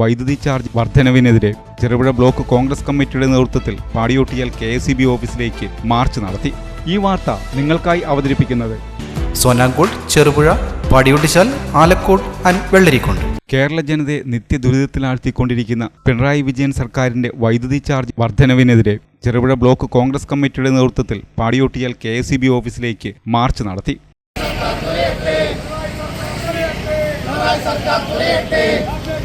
വൈദ്യുതി ചാർജ് വർധനവിനെതിരെ ചെറുപുഴ ബ്ലോക്ക് കോൺഗ്രസ് കമ്മിറ്റിയുടെ നേതൃത്വത്തിൽ പാടിയോട്ടിയൽ കെ ഓഫീസിലേക്ക് മാർച്ച് നടത്തി. ഈ വാർത്ത നിങ്ങൾക്കായി അവതരിപ്പിക്കുന്നത് സോനാങ്കോട്ട് ചെറുപുഴ പാടിയോട്ടിച്ചാൽ ആലക്കോട് ആൻഡ് വെള്ളരിക്കോട്. കേരള ജനതയെ നിത്യദുരിതത്തിലാഴ്ത്തിക്കൊണ്ടിരിക്കുന്ന പിണറായി വിജയൻ സർക്കാരിന്റെ വൈദ്യുതി ചാർജ് വർധനവിനെതിരെ ചെറുപുഴ ബ്ലോക്ക് കോൺഗ്രസ് കമ്മിറ്റിയുടെ നേതൃത്വത്തിൽ പാടിയോട്ടിയൽ കെ ഓഫീസിലേക്ക് മാർച്ച് നടത്തി. സർക്കാർ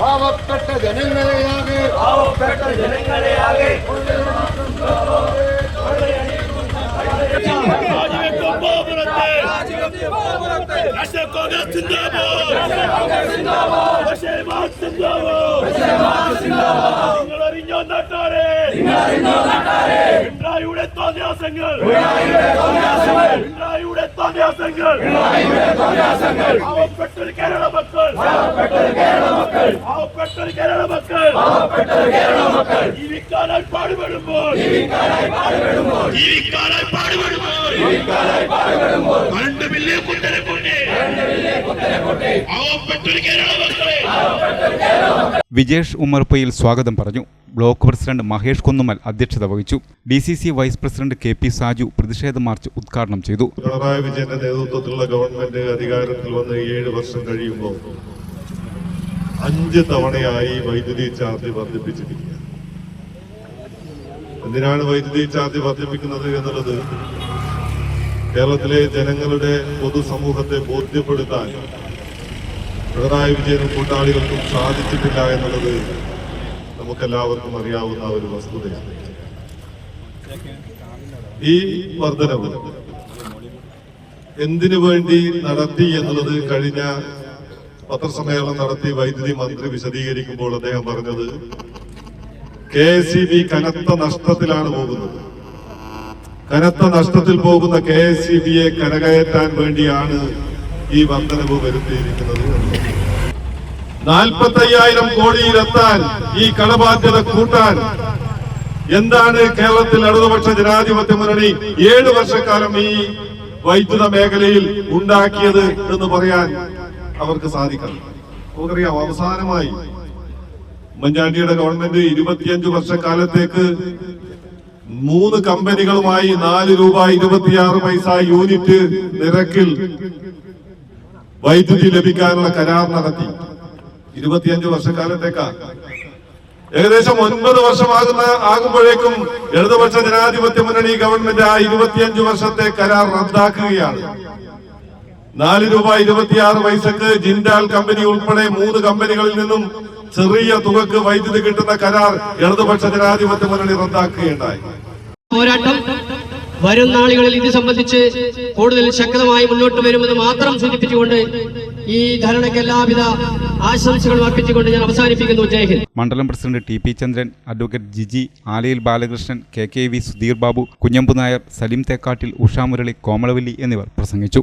പാവപ്പെട്ട ജനങ്ങളെയാകെ National Congress Zindabad! Bashir Mark Zindabad! നിങ്ങൾ അറിഞ്ഞോ നാട്ടാരെ പിണറായിയുടെ കേരള മക്കൾ. കേരള മക്കൾ. ജീവിക്കാനായി പാടുപെടുമ്പോൾ. ജീവിക്കാനായി പാടുപെടുമ്പോൾ. കറണ്ട് ബില്ല് കുത്തനെ കൊണ്ടേ പാവപ്പെട്ടൊരു കേരള മക്കളെ. വിജേഷ് ഉമ്മർപ്പയിൽ സ്വാഗതം പറഞ്ഞു. ബ്ലോക്ക് പ്രസിഡന്റ് മഹേഷ് കുന്നുമൽ അധ്യക്ഷത വഹിച്ചു. D C C vice president K P Saju പ്രതിഷേധ മാർച്ച് ഉദ്ഘാടനം ചെയ്തു. പിണറായി വിജയന്റെ നേതൃത്വത്തിലുള്ള ഗവൺമെന്റ് അധികാരത്തിൽ വന്ന് ഏഴ് വർഷം കഴിയുമ്പോൾ അഞ്ച് തവണയായി വൈദ്യുതി ചാർജ് വർദ്ധിപ്പിച്ചിരിക്കുക എന്തിനാണ് വൈദ്യുതി ചാർജ് വർദ്ധിപ്പിക്കുന്നത് എന്നുള്ളത് കേരളത്തിലെ ജനങ്ങളുടെ പൊതുസമൂഹത്തെ ബോധ്യപ്പെടുത്താൻ പിണറായി വിജയനും കൂട്ടാളികൾക്കും സാധിച്ചിട്ടില്ല എന്നുള്ളത് നമുക്കെല്ലാവർക്കും അറിയാവുന്ന ഒരു വസ്തുതയാണ്. ഈ വർധനവ് എന്തിനു വേണ്ടി നടത്തി എന്നുള്ളത് കഴിഞ്ഞ പത്രസമ്മേളനം നടത്തി വൈദ്യുതി മന്ത്രി വിശദീകരിക്കുമ്പോൾ അദ്ദേഹം പറഞ്ഞത് കെ സി ബി കനത്ത നഷ്ടത്തിലാണ് പോകുന്നത്. കനത്ത നഷ്ടത്തിൽ പോകുന്ന കെ എസ് സി ബിയെ കരകയറ്റാൻ വേണ്ടിയാണ് ഈ വർധനവ് വരുത്തിയിരിക്കുന്നത്. നാൽപ്പത്തയ്യായിരം കോടിയിലെത്താൻ ഈ കടബാധ്യത കൂട്ടാൻ എന്താണ് കേരളത്തിൽ ഇടതുപക്ഷ ജനാധിപത്യ മുന്നണി ഏഴു വർഷക്കാലം ഈ വൈദ്യുത മേഖലയിൽ ഉണ്ടാക്കിയത് എന്ന് പറയാൻ അവർക്ക് സാധിക്കണം. നമുക്കറിയാം അവസാനമായി ഉമ്മൻചാണ്ടിയുടെ ഗവൺമെന്റ് ഇരുപത്തിയഞ്ചു വർഷക്കാലത്തേക്ക് മൂന്ന് കമ്പനികളുമായി നാല് രൂപ ഇരുപത്തിയാറ് പൈസ യൂണിറ്റ് നിരക്കിൽ വൈദ്യുതി ലഭിക്കാനുള്ള കരാർ നടത്തി. ഇരുപത്തിയഞ്ചു വർഷക്കാലത്തേക്കാ. ഏകദേശം ഒൻപത് വർഷമാകുന്ന ആകുമ്പോഴേക്കും ഇടതുപക്ഷ ജനാധിപത്യ മുന്നണി ഗവൺമെന്റ് ആ ഇരുപത്തിയഞ്ചു വർഷത്തെ കരാർ റദ്ദാക്കുകയാണ്. നാല് രൂപ ഇരുപത്തിയാറ് പൈസക്ക് ജിൻഡാൽ കമ്പനി ഉൾപ്പെടെ മൂന്ന് കമ്പനികളിൽ നിന്നും ചെറിയ തുകക്ക് വൈദ്യുതി കിട്ടുന്ന കരാർ ഇടതുപക്ഷ ജനാധിപത്യ മുന്നണി റദ്ദാക്കുകയുണ്ടായി. പോരാട്ടം വരും നാളുകളിൽ ഇത് സംബന്ധിച്ച് കൂടുതൽ ശക്തമായി മുന്നോട്ട് വരുമെന്ന് മാത്രം സൂചിപ്പിച്ചുകൊണ്ട് ഈ ധരണയ്ക്ക് എല്ലാവിധ ആശംസകളും അർപ്പിച്ചുകൊണ്ട് ഞാൻ അവസാനിപ്പിക്കുന്നു. ജയ് ഹിന്ദ്. മണ്ഡലം president T P Chandran advocate Giji Alayil Balakrishnan K K V Sudheer Babu Kunhambu Nair Salim Thekkattil Ushamurali Komalavalli എന്നിവർ പ്രസംഗിച്ചു.